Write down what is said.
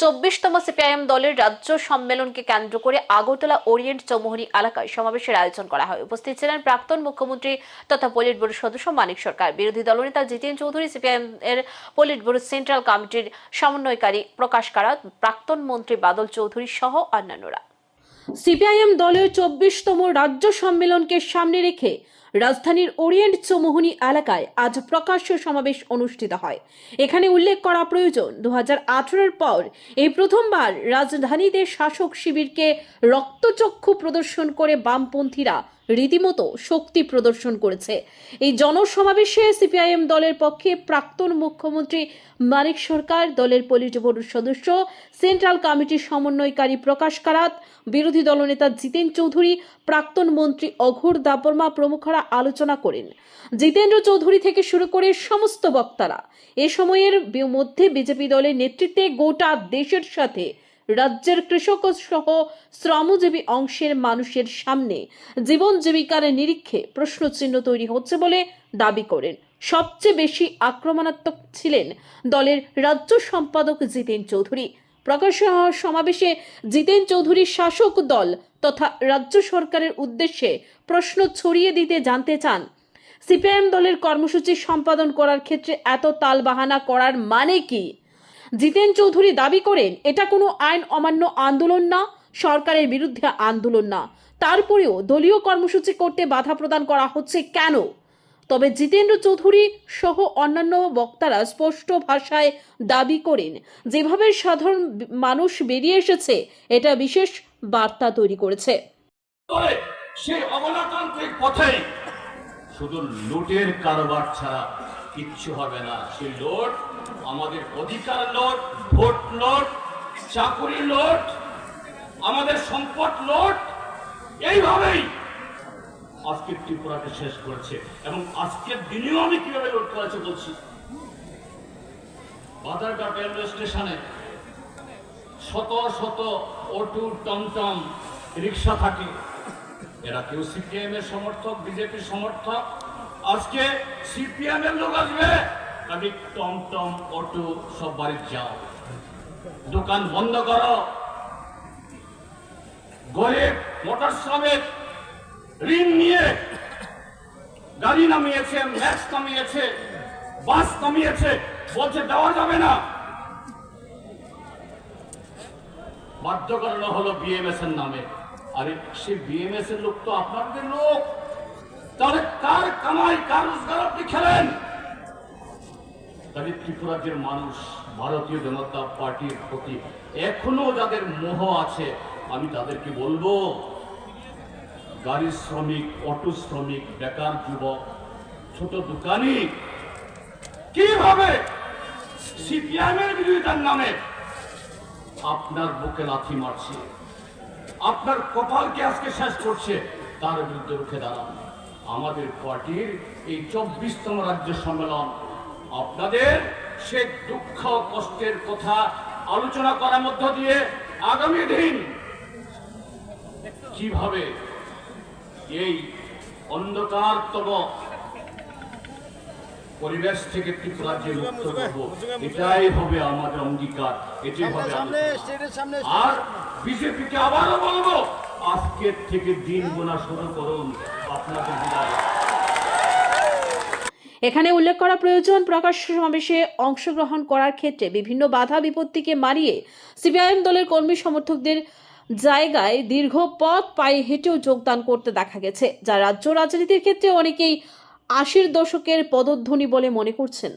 চব্বিশতম CPIM দলের রাজ্য সম্মেলনকে কেন্দ্র করে আগরতলা ওরিয়েন্ট চৌমুহনী এলাকায় সমাবেশের আয়োজন করা হয়। উপস্থিত ছিলেন প্রাক্তন মুখ্যমন্ত্রী তথা পলিট ব্যুরোর সদস্য মানিক সরকার। বিরোধী দলনেতা জিতেন চৌধুরী, সিপিআইএম এর পলিট ব্যুরো সেন্ট্রাল কমিটির সমন্বয়কারী প্রকাশ কারাত, প্রাক্তন মন্ত্রী বাদল চৌধুরী সহ অন্যান্যরা। সিপিআইএম দলের চব্বিশতম রাজ্য সম্মেলনকে সামনে রেখে রাজধানীর ওরিয়েন্ট চৌমোহনী এলাকায় আজ প্রকাশ্য সমাবেশ অনুষ্ঠিত হয়। এখানে উল্লেখ করা প্রয়োজন দু হাজার পর এই প্রথমবার রাজধানীতে শাসক শিবিরকে রক্তচক্ষু প্রদর্শন করে বামপন্থীরা রীতিমতো শক্তি প্রদর্শন করেছে। এই জনসমাবেশে সিপিআইএম দলের পক্ষে প্রাক্তন মুখ্যমন্ত্রী মানিক সরকার, দলের পলিট ব্যুরোর সদস্য, সেন্ট্রাল কমিটির সমন্বয়কারী প্রকাশ কারাত, বিরোধী দলনেতা জিতেন চৌধুরী, প্রাক্তন মন্ত্রী অঘোর দাপরমা প্রমুখরা আলোচনা করেন। জিতেন্দ্র চৌধুরী থেকে শুরু করে সমস্ত বক্তারা। এ সময়ের মধ্যে বিজেপি দলের নেতৃত্বে গোটা দেশের সাথে রাজ্যের কৃষক সহ শ্রমজীবী অংশের মানুষের সামনে জীবন জীবিকার নিরীক্ষে প্রশ্নচিহ্ন তৈরি হচ্ছে বলে দাবি করেন। সবচেয়ে বেশি আক্রমণাত্মক ছিলেন দলের রাজ্য সম্পাদক জিতেন চৌধুরী। প্রকাশ সমাবেশে জিতেন চৌধুরীর শাসক দল তথা রাজ্য সরকারের উদ্দেশ্যে প্রশ্ন ছড়িয়ে দিতে জানতে চান। সিপিআইএম দলের কর্মসূচি সম্পাদন করার ক্ষেত্রে এত তালবাহানা করার মানে কি? জিতেন চৌধুরী দাবি করেন, এটা কোনো আইন অমান্য আন্দোলন না, সরকারের বিরুদ্ধে আন্দোলন না। তারপরেও দলীয় কর্মসূচি করতে বাধা প্রদান করা হচ্ছে কেন? তবে জিতেন্দ্র চৌধুরী সহ অন্যান্য বক্তারা স্পষ্ট ভাষায় দাবি করেন, যেভাবে সাধারণ মানুষ বেরিয়ে এসেছে, এটা বিশেষ বার্তা তৈরি করেছে। শুধু লুটের কারবার ছাড়া কিচ্ছু হবে না। সেই লোট আমাদের অধিকার লোট ভোট লোট চাকুরি লোট আমাদের সম্পদ লোট এইভাবেই আজকের ত্রিপুরাকে শেষ করেছে। এবং আজকের দিনেও আমি কীভাবে লোট করেছে বলছি? বাজারঘাট রেলওয়ে স্টেশনে শত শত অটো টমটম রিক্সা থাকে। এরা কেউ সিপিএম এর সমর্থক, বিজেপির সমর্থক। আজকে সিপিএম এর লোক আসবে। কাজে টমটম অটো, সব বাড়ি যাও। দোকান বন্ধ করো। গরিব, মোটর শ্রমিক, ঋণ নিয়ে গাড়ি নামিয়েছে, ম্যাক্স নামিয়েছে, বাস নামিয়েছে, বলছে দেওয়া যাবে না। বাধ্য করানো হলো বিএমএস এর নামে। আরে, সে বিএমএস এর লোক তো আপনাদের লোক। তাহলে কার কামাই, কার রোজগার আপনি খেলেন? তাহলে ত্রিপুরাজ্যের মানুষ ভারতীয় জনতা পার্টির প্রতি এখনও যাদের মোহ আছে, আমি তাদেরকে বলব, গাড়ি শ্রমিক, অটো শ্রমিক, বেকার যুবক, ছোট দোকানি, কীভাবে সিপিআইএম এর বিরোধিতার নামে আপনার বুকে লাথি মারছে, আপনার কপালকে আজকে শেষ করছে, তার বিরুদ্ধে রুখে দাঁড়ান। আমাদের পার্টির এই চব্বিশতম রাজ্য সম্মেলন আপনাদের সে দুঃখ কষ্টের কথা আলোচনা করার মধ্য দিয়ে আগামী দিন কীভাবে এই অন্ধকারতম পরিবেশ থেকে ত্রিপুরাজ্যে মুক্ত করব এটাই হবে আমাদের অঙ্গীকার এটাই হবে আর বিজেপিকে আবারও বলব আজকের থেকে দিন গোনা শুরু করুন আপনাদের বিদায়। এখানে উল্লেখ করা প্রয়োজন প্রকাশ্য সমাবেশে অংশগ্রহণ করার ক্ষেত্রে বিভিন্ন বাধা বিপত্তিকে মারিয়ে সিপিআইএম দলের কর্মী সমর্থকদের জায়গায় দীর্ঘ পথ পায়ে হেঁটেও যোগদান করতে দেখা গেছে, যা রাজ্য রাজনীতির ক্ষেত্রে অনেকেই আশির দশকের পদধ্বনি বলে মনে করছেন।